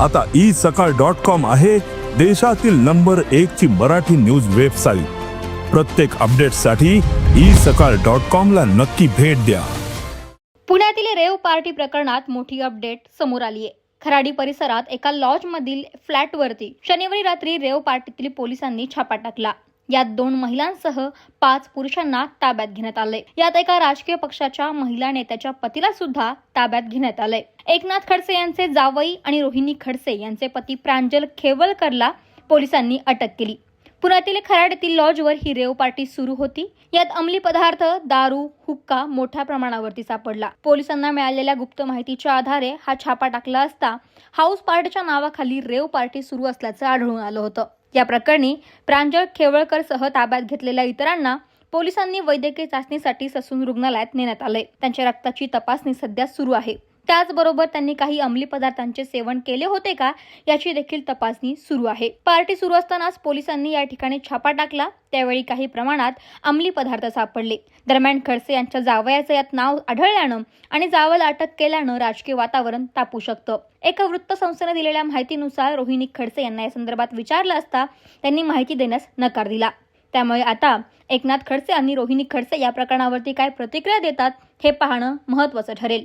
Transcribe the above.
आता ई सकाळ dot com आहे देशातील नंबर एक ची मराठी न्यूज वेबसाईट. प्रत्येक अपडेटसाठी ई सकाळ डॉट कॉम ला नक्की भेट द्या. पुण्यातील रेव पार्टी प्रकरणात मोठी अपडेट समोर आली आहे खराडी परिसरात एका लॉजमधील फ्लॅटवरती शनिवारी रात्री रेव पार्टीतील पोलिसांनी छापा टाकला. यात दोन महिलांसह पाच पुरुषांना ताब्यात घेण्यात आले. यात एका राजकीय पक्षाच्या महिला नेत्याच्या पतीला सुद्धा ताब्यात घेण्यात आलंय एकनाथ खडसे यांचे जावई आणि रोहिणी खडसे यांचे पती प्रांजल खेवलकरला पोलिसांनी अटक केली. पुण्यातील खराडीतील लॉजवर ही रेव पार्टी सुरू होती. यात अंमली पदार्थ दारू हुक्का मोठ्या प्रमाणावरती सापडला. पोलिसांना मिळालेल्या गुप्त माहितीच्या आधारे हा छापा टाकला असता हाऊस पार्टीच्या नावाखाली रेव पार्टी सुरू असल्याचं आढळून आलं होतं. या प्रकरणी प्रांजळ खेवळकरसह ताब्यात घेतलेल्या इतरांना पोलिसांनी वैद्यकीय चाचणीसाठी ससून रुग्णालयात नेण्यात आले त्यांच्या रक्ताची तपासणी सध्या सुरू आहे. त्याचबरोबर त्यांनी काही अंमली पदार्थांचे सेवन केले होते का याची देखील तपासणी सुरू आहे. पार्टी सुरू असतानाच पोलिसांनी या ठिकाणी छापा टाकला. त्यावेळी काही प्रमाणात अंमली पदार्थ सापडले. दरम्यान खडसे यांच्या जावयाचं यात नाव आढळल्यानं आणि जावयाला अटक केल्यानं राजकीय वातावरण तापू शकतं. एका वृत्तसंस्थेने दिलेल्या माहितीनुसार रोहिणी खडसे यांना या संदर्भात विचारलं असता त्यांनी माहिती देण्यास नकार दिला. त्यामुळे आता एकनाथ खडसे आणि रोहिणी खडसे या प्रकरणावरती काय प्रतिक्रिया देतात हे पाहणं महत्त्वाचं ठरेल.